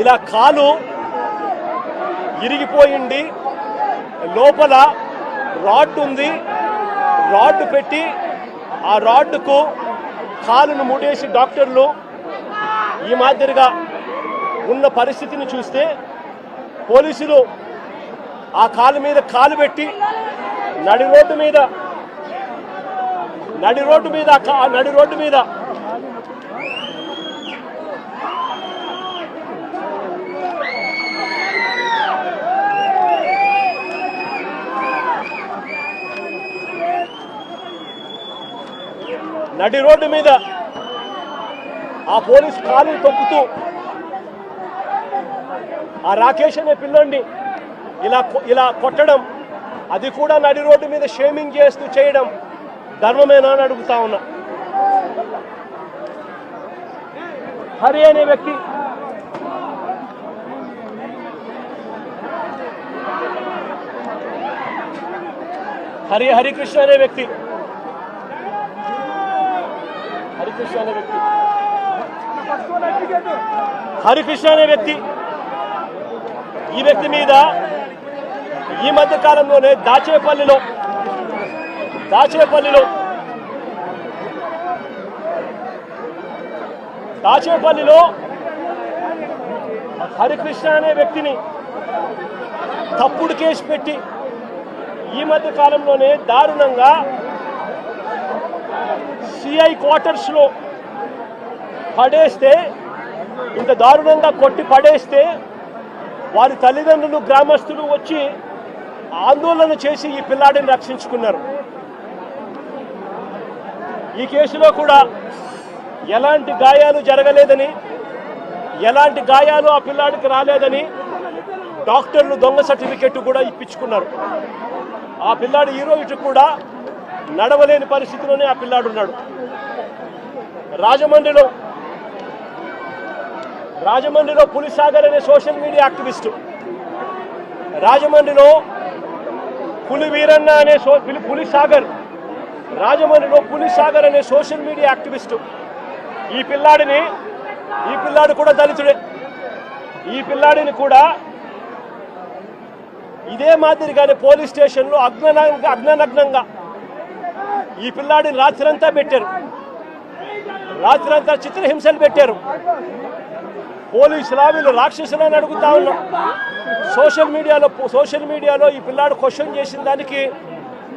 ఇలా కాలు ఇరిగిపోయింది. లోపల రాడ్ ఉంది. రాడ్ పెట్టి ఆ రాడ్డుకు కాలును ముడేసి డాక్టర్లు ఈ మాదిరిగా ఉన్న పరిస్థితిని చూస్తే పోలీసులు ఆ కాలు మీద కాలు పెట్టి నడి రోడ్డు మీద నడి రోడ్డు మీద నడి రోడ్డు మీద నడి రోడ్డు మీద ఆ పోలీస్ కాలు తొక్కుతూ ఆ రాకేష్ అనే పిల్లోడిని ఇలా కొ- ఇలా కొట్టడం అది కూడా నడి రోడ్డు మీద షేమింగ్ చేస్తూ చేయడం ధర్మమేనా అని అడుగుతా ఉన్నా. హరి అనే వ్యక్తి హరి హరికృష్ణ అనే వ్యక్తి హరికృష్ణ అనే వ్యక్తి. హరికృష్ణ అనే వ్యక్తి. ఈ వ్యక్తి మీద ఈ మధ్య కాలంలోనే దాచేపల్లిలో దాచేపల్లిలో దాచేపల్లిలో హరికృష్ణ అనే వ్యక్తిని తప్పుడు కేసు పెట్టి ఈ మధ్య కాలంలోనే దారుణంగా సిఐ క్వార్టర్స్లో పడేస్తే ఇంత దారుణంగా కొట్టి పడేస్తే వారి తల్లిదండ్రులు గ్రామస్తులు వచ్చి ఆందోళన చేసి ఈ పిల్లాడిని రక్షించుకున్నారు. ఈ కేసులో కూడా ఎలాంటి గాయాలు జరగలేదని ఎలాంటి గాయాలు ఆ పిల్లాడికి రాలేదని డాక్టర్లు దొంగ సర్టిఫికెట్ కూడా ఇప్పించుకున్నారు. ఆ పిల్లాడు ఈ రోజు కూడా నడవలేని పరిస్థితిలోనే ఆ పిల్లాడు ఉన్నాడు. రాజమండ్రిలో రాజమండ్రిలో పులిసాగర్ అనే సోషల్ మీడియా యాక్టివిస్టు. రాజమండ్రిలో పులి వీరన్న అనే సో పులిసాగర్ రాజమండ్రిలో పులిసాగర్ అనే సోషల్ మీడియా యాక్టివిస్టు. ఈ పిల్లాడిని ఈ పిల్లాడు కూడా దళితుడే. ఈ పిల్లాడిని కూడా ఇదే మాదిరిగానే పోలీస్ స్టేషన్లో అగ్ననంగా అగ్ననగ్నంగా ఈ పిల్లాడిని రాత్రంతా పెట్టారు. రాత్రంతా చిత్రహింసలు పెట్టారు. పోలీసులా వీళ్ళు రాక్షసులు అని అడుగుతా ఉన్నాం సోషల్ మీడియాలో సోషల్ మీడియాలో ఈ పిల్లాడు క్వశ్చన్ చేసిన దానికి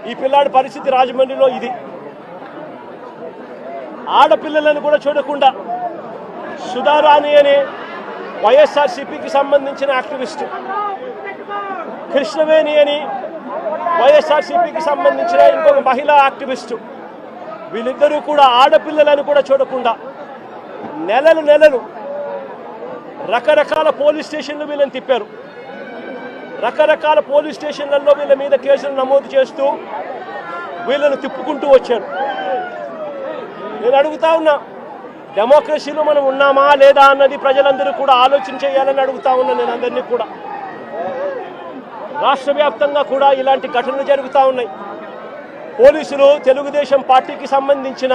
ఈ పిల్లాడి పరిస్థితి రాజమండ్రిలో ఇది. ఆడపిల్లలను కూడా చూడకుండా సుధారాణి అనే వైఎస్ఆర్సీపీకి సంబంధించిన యాక్టివిస్టు కృష్ణవేణి అని వైఎస్ఆర్సీపీకి సంబంధించిన ఇంకొక మహిళా యాక్టివిస్టు. వీళ్ళిద్దరూ కూడా ఆడపిల్లలను కూడా చూడకుండా నెలలు నెలలు రకరకాల పోలీస్ స్టేషన్లు వీళ్ళని తిప్పారు. రకరకాల పోలీస్ స్టేషన్లలో వీళ్ళ మీద కేసులు నమోదు చేస్తూ వీళ్ళను తిప్పుకుంటూ వచ్చారు. నేను అడుగుతా ఉన్నా డెమోక్రసీలో మనం ఉన్నామా లేదా? అన్నది ప్రజలందరూ కూడా ఆలోచన చేయాలని అడుగుతా ఉన్నా నేను అందరినీ కూడా. రాష్ట్ర వ్యాప్తంగా కూడా ఇలాంటి ఘటనలు జరుగుతూ ఉన్నాయి. పోలీసులు తెలుగుదేశం పార్టీకి సంబంధించిన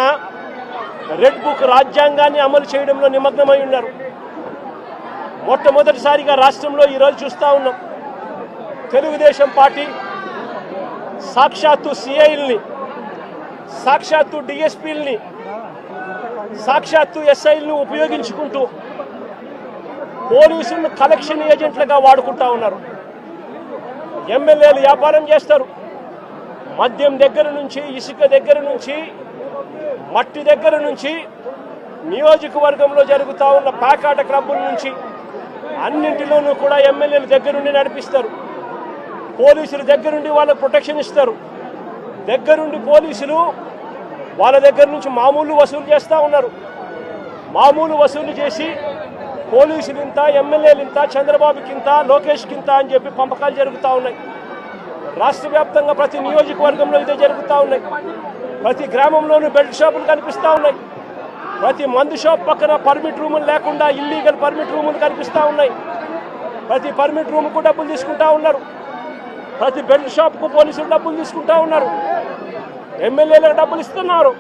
రెడ్ బుక్ రాజ్యాంగాన్ని అమలు చేయడంలో నిమగ్నమై ఉన్నారు. మొట్టమొదటిసారిగా రాష్ట్రంలో ఈరోజు చూస్తూ ఉన్నాం. తెలుగుదేశం పార్టీ సాక్షాత్తు సిఐల్ని సాక్షాత్తు డిఎస్పీల్ని సాక్షాత్తు ఎస్ఐల్ని ఉపయోగించుకుంటూ పోలీసులను కలెక్షన్ ఏజెంట్లుగా వాడుకుంటా ఉన్నారు. ఎమ్మెల్యేలు వ్యాపారం చేస్తారు. మద్యం దగ్గర నుంచి ఇసుక దగ్గర నుంచి మట్టి దగ్గర నుంచి నియోజకవర్గంలో జరుగుతూ ఉన్న ప్యాకాట క్లబ్బుల నుంచి అన్నింటిలోనూ కూడా ఎమ్మెల్యేలు దగ్గరుండి నడిపిస్తారు. పోలీసులు దగ్గరుండి వాళ్ళకు ప్రొటెక్షన్ ఇస్తారు. దగ్గరుండి పోలీసులు వాళ్ళ దగ్గర నుంచి మామూలు వసూలు చేస్తూ ఉన్నారు. మామూలు వసూలు చేసి పోలీసులు ఇంత ఎమ్మెల్యేలు ఇంత చంద్రబాబుకి ఇంత అని చెప్పి పంపకాలు జరుగుతూ ఉన్నాయి. రాష్ట్ర వ్యాప్తంగా ప్రతి నియోజకవర్గంలో ఇదే జరుగుతూ ఉన్నాయి. ప్రతి గ్రామంలోనూ బెల్ట్ షాపులు కనిపిస్తూ ఉన్నాయి. ప్రతి మందు షాప్ పక్కన పర్మిట్ రూములు లేకుండా ఇల్లీగల్ పర్మిట్ రూములు కనిపిస్తూ ఉన్నాయి. ప్రతి పర్మిట్ రూమ్కు డబ్బులు తీసుకుంటా ఉన్నారు. ప్రతి బెల్ట్ షాప్కు పోలీసులు డబ్బులు తీసుకుంటా ఉన్నారు. ఎమ్మెల్యేలకు డబ్బులు ఇస్తున్నారు.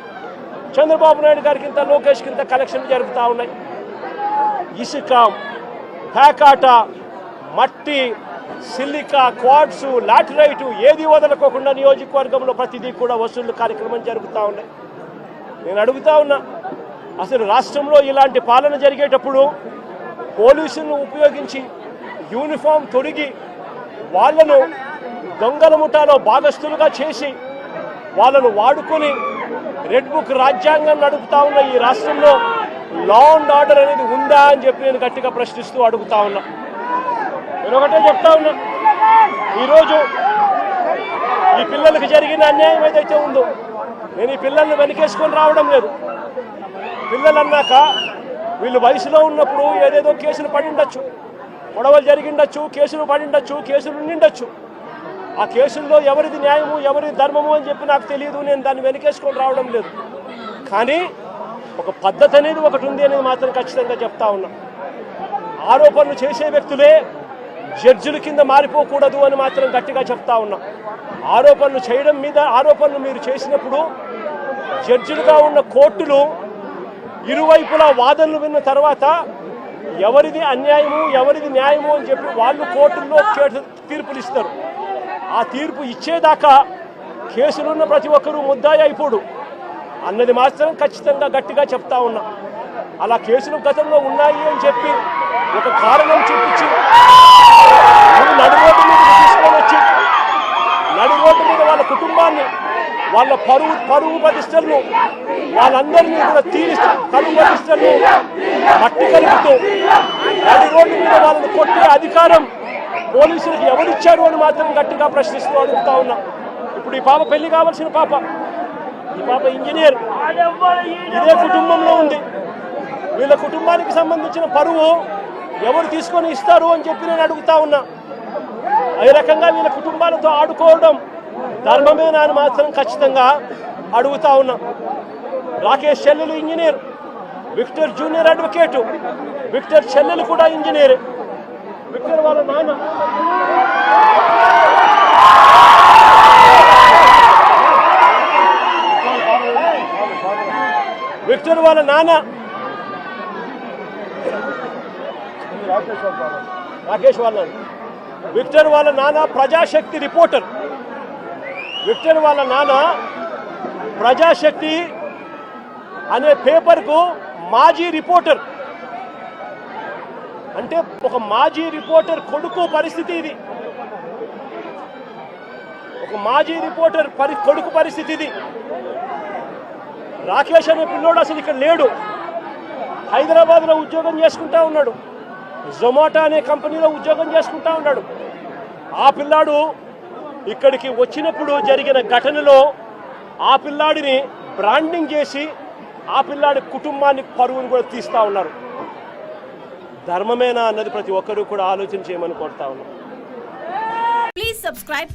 చంద్రబాబు నాయుడు గారికి ఇంత లోకేష్కి ఇంత కలెక్షన్లు జరుగుతూ ఉన్నాయి. ఇసుక పేకాట మట్టి సిలికా క్వాడ్సు లాటరైటు ఏది వదలకోకుండా నియోజకవర్గంలో ప్రతిదీ కూడా వసూళ్ళు కార్యక్రమం జరుగుతూ ఉన్నాయి. నేను అడుగుతా ఉన్నా అసలు రాష్ట్రంలో ఇలాంటి పాలన జరిగేటప్పుడు పోలీసులను ఉపయోగించి యూనిఫామ్ తొడిగి వాళ్ళను దొంగల ముఠాలో భాగస్థులుగా చేసి వాళ్ళను వాడుకొని రెడ్ బుక్ రాజ్యాంగం నడుపుతా ఉన్న ఈ రాష్ట్రంలో లా అండ్ ఆర్డర్ అనేది ఉందా అని చెప్పి నేను గట్టిగా ప్రశ్నిస్తూ అడుగుతా ఉన్నా. నేను ఒకటే చెప్తా ఉన్నా. ఈరోజు ఈ పిల్లలకు జరిగిన అన్యాయం ఏదైతే ఉందో నేను ఈ పిల్లల్ని వెనకేసుకొని రావడం లేదు. పిల్లలు అన్నాక వీళ్ళు వయసులో ఉన్నప్పుడు ఏదేదో కేసులు పడిండొచ్చు గొడవలు జరిగిండొచ్చు కేసులు పడిండొచ్చు కేసులు ఉండిండొచ్చు ఆ కేసుల్లో ఎవరిది న్యాయము ఎవరిది ధర్మము అని చెప్పి నాకు తెలియదు నేను దాన్ని వెనకేసుకొని రావడం లేదు. కానీ ఒక పద్ధతి అనేది ఒకటి ఉంది అనేది మాత్రం ఖచ్చితంగా చెప్తా ఉన్నా. ఆరోపణలు చేసే వ్యక్తులే జడ్జిల కింద మారిపోకూడదు అని మాత్రం గట్టిగా చెప్తా ఉన్నా. ఆరోపణలు చేయడం మీద ఆరోపణలు మీరు చేసినప్పుడు జడ్జిలుగా ఉన్న కోర్టులు ఇరువైపులా వాదనలు విన్న తర్వాత ఎవరిది అన్యాయము ఎవరిది న్యాయము అని చెప్పి వాళ్ళు కోర్టుల్లో తీర్పులు ఇస్తారు. ఆ తీర్పు ఇచ్చేదాకా కేసులున్న ప్రతి ఒక్కరూ ముద్దాయి అయిపోడు. అన్నది మాత్రం ఖచ్చితంగా గట్టిగా చెప్తా ఉన్నా. అలా కేసులు గతంలో ఉన్నాయి అని చెప్పి ఒక కారణం చూపించి నువ్వు రోడ్డు మీద తీసుకొని వచ్చి నడి రోడ్డు మీద వాళ్ళ కుటుంబాన్ని వాళ్ళ పరువు పరువు ప్రతిష్టలను వాళ్ళందరినీ కూడా తీరిస్తూ పరువు ప్రతిష్టలను మట్టి కలుపుతూ నడి రోడ్డు మీద వాళ్ళని కొట్టే అధికారం పోలీసులకు ఎవరిచ్చారు అని మాత్రం గట్టిగా ప్రశ్నిస్తూ అడుగుతా ఉన్నా. ఇప్పుడు ఈ పాప పెళ్ళి కావాల్సిన పాప ఈ పాప ఇంజనీర్. ఇదే కుటుంబంలో ఉంది. వీళ్ళ కుటుంబానికి సంబంధించిన పరువు ఎవరు తీసుకొని ఇస్తారు అని చెప్పి నేను అడుగుతా ఉన్నా. ఈ రకంగా వీళ్ళ కుటుంబాలతో ఆడుకోవడం ధర్మమే నాని మాత్రం ఖచ్చితంగా అడుగుతా ఉన్నా. రాకేష్ చెల్లెలు engineer Victor junior advocate Victor చెల్లెలు కూడా ఇంజనీర్. విక్టర్ వాళ్ళ నాన్న. విక్టర్ వాళ్ళ నాన్న. రాకేష్ వాళ్ళ విక్టర్ వాళ్ళ నాన్న ప్రజాశక్తి రిపోర్టర్. విక్టర్ వాళ్ళ నాన్న ప్రజాశక్తి అనే పేపర్కు మాజీ రిపోర్టర్. అంటే ఒక మాజీ రిపోర్టర్ కొడుకు పరిస్థితి ఇది. ఒక మాజీ రిపోర్టర్ పరి కొడుకు పరిస్థితి ఇది. రాకేష్ అనే పిల్లోడు అసలు ఇక్కడ లేడు. హైదరాబాద్లో ఉద్యోగం చేసుకుంటా ఉన్నాడు. జొమాటో అనే కంపెనీలో ఉద్యోగం చేసుకుంటా ఉన్నాడు. ఆ పిల్లాడు ఇక్కడికి వచ్చినప్పుడు జరిగిన ఘటనలో ఆ పిల్లాడిని బ్రాండింగ్ చేసి ఆ పిల్లాడి కుటుంబాన్ని పరువును కూడా తీస్తా ఉన్నారు. ధర్మమేనా అన్నది ప్రతి ఒక్కరూ కూడా ఆలోచన చేయమని కోరుతా ఉన్నారు ప్లీజ్ సబ్స్క్రైబ్